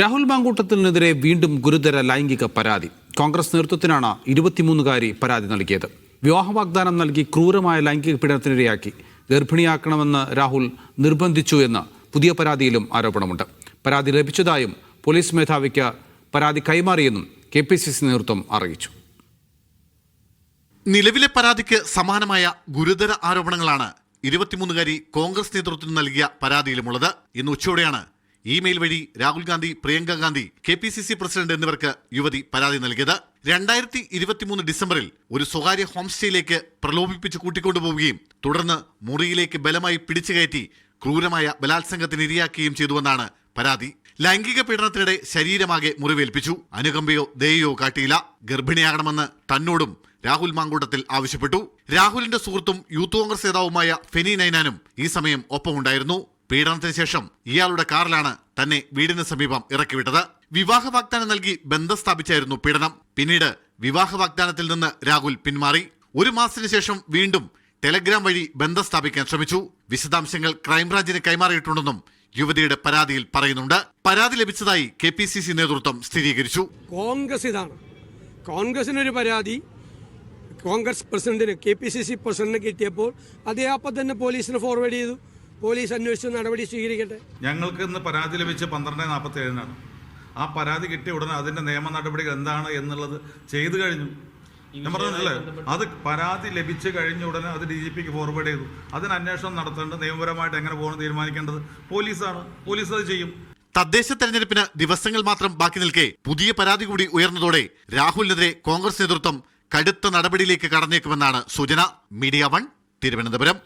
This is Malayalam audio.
രാഹുൽ മാങ്കൂട്ടത്തിനെതിരെ വീണ്ടും ഗുരുതര ലൈംഗിക പരാതി. കോൺഗ്രസ് നേതൃത്വത്തിനാണ് ഇരുപത്തിമൂന്നുകാരി പരാതി നൽകിയത്. വിവാഹ വാഗ്ദാനം നൽകി ക്രൂരമായ ലൈംഗിക പീഡനത്തിനിരയാക്കി. ഗർഭിണിയാക്കണമെന്ന് രാഹുൽ നിർബന്ധിച്ചു എന്ന് പുതിയ പരാതിയിലും ആരോപണമുണ്ട്. പരാതി ലഭിച്ചതായും പോലീസ് മേധാവിക്ക് പരാതി കൈമാറിയെന്നും കെ പി സി സി നേതൃത്വം അറിയിച്ചു. നിലവിലെ പരാതിക്ക് സമാനമായ ഗുരുതര ആരോപണങ്ങളാണ് ഇരുപത്തിമൂന്നുകാരി കോൺഗ്രസ് നേതൃത്വത്തിന് നൽകിയ പരാതിയിലുമുള്ളത്. ഇന്ന് ഉച്ചയോടെയാണ് ഇമെയിൽ വഴി Rahul Gandhi Priyanka Gandhi K P C C president എന്നിവർക്ക് യുവതി പരാതി നൽകിയത്. രണ്ടായിരത്തി ഇരുപത്തിമൂന്ന് ഡിസംബറിൽ ഒരു സ്വകാര്യ ഹോം സ്റ്റേയിലേക്ക് പ്രലോഭിപ്പിച്ച് കൂട്ടിക്കൊണ്ടുപോവുകയും തുടർന്ന് മുറിയിലേക്ക് ബലമായി പിടിച്ചു കയറ്റി ക്രൂരമായ ബലാത്സംഗത്തിന് ഇരയാക്കുകയും ചെയ്തുവെന്നാണ് പരാതി. ലൈംഗിക പീഡനത്തിനിടെ ശരീരമാകെ മുറിവേൽപ്പിച്ചു. അനുകമ്പയോ ദയയോ കാട്ടിയില്ല. ഗർഭിണിയാകണമെന്ന് തന്നോടും രാഹുൽ മാങ്കൂട്ടത്തിൽ ആവശ്യപ്പെട്ടു. രാഹുലിന്റെ സുഹൃത്തും യൂത്ത് കോൺഗ്രസ് നേതാവുമായ ഫെനി നൈനാനും ഈ സമയം ഒപ്പമുണ്ടായിരുന്നു. പീഡനത്തിന് ശേഷം ഇയാളുടെ കാറിലാണ് തന്നെ വീടിന് സമീപം ഇറക്കിവിട്ടത്. വിവാഹ വാഗ്ദാനം നൽകി ബന്ധം സ്ഥാപിച്ചായിരുന്നു പീഡനം. പിന്നീട് വിവാഹ വാഗ്ദാനത്തിൽ നിന്ന് രാഹുൽ പിന്മാറി. ഒരു മാസത്തിന് ശേഷം വീണ്ടും ടെലഗ്രാം വഴി ബന്ധം സ്ഥാപിക്കാൻ ശ്രമിച്ചു. വിശദാംശങ്ങൾ ക്രൈംബ്രാഞ്ചിന് കൈമാറിയിട്ടുണ്ടെന്നും യുവതിയുടെ പരാതിയിൽ പറയുന്നുണ്ട്. പരാതി ലഭിച്ചതായി കെ പി സി സി നേതൃത്വം സ്ഥിരീകരിച്ചു. കോൺഗ്രസ് ഇതാണ്. കോൺഗ്രസിനൊരു പരാതി. കോൺഗ്രസ് പ്രസിഡന്റിന് കെ പി സി സി പ്രസിഡന്റിന് കിട്ടിയപ്പോൾ അതേ അപ്പം തന്നെ പോലീസിന് ഫോർവേഡ് ചെയ്തു. പോലീസ് അന്വേഷിച്ച് നടപടി സ്വീകരിക്കട്ടെ. ഞങ്ങൾക്ക് ഇന്ന് പരാതി ലഭിച്ച പന്ത്രണ്ട് നാൽപ്പത്തി ഏഴിനാണ് ആ പരാതി കിട്ടിയ ഉടനെ അതിന്റെ നിയമ നടപടികൾ എന്താണ് എന്നുള്ളത് ചെയ്തു കഴിഞ്ഞു. ഞാൻ പറഞ്ഞില്ലേ? അത് പരാതി ലഭിച്ചു കഴിഞ്ഞ ഉടനെ അത് ഡി ജി പിക്ക് ഫോർവേഡ് ചെയ്തു. അതിന് അന്വേഷണം നടത്തേണ്ടത് നിയമപരമായിട്ട് എങ്ങനെ പോകണം തീരുമാനിക്കേണ്ടത് പോലീസാണ്. പോലീസ് അത് ചെയ്യും. തദ്ദേശ തെരഞ്ഞെടുപ്പിന് ദിവസങ്ങൾ മാത്രം ബാക്കി നിൽക്കെ പുതിയ പരാതി കൂടി ഉയർന്നതോടെ രാഹുലിനെതിരെ കോൺഗ്രസ് നേതൃത്വം കടുത്ത നടപടിയിലേക്ക് കടന്നേക്കുമെന്നാണ് സൂചന. Media one Thiruvananthapuram.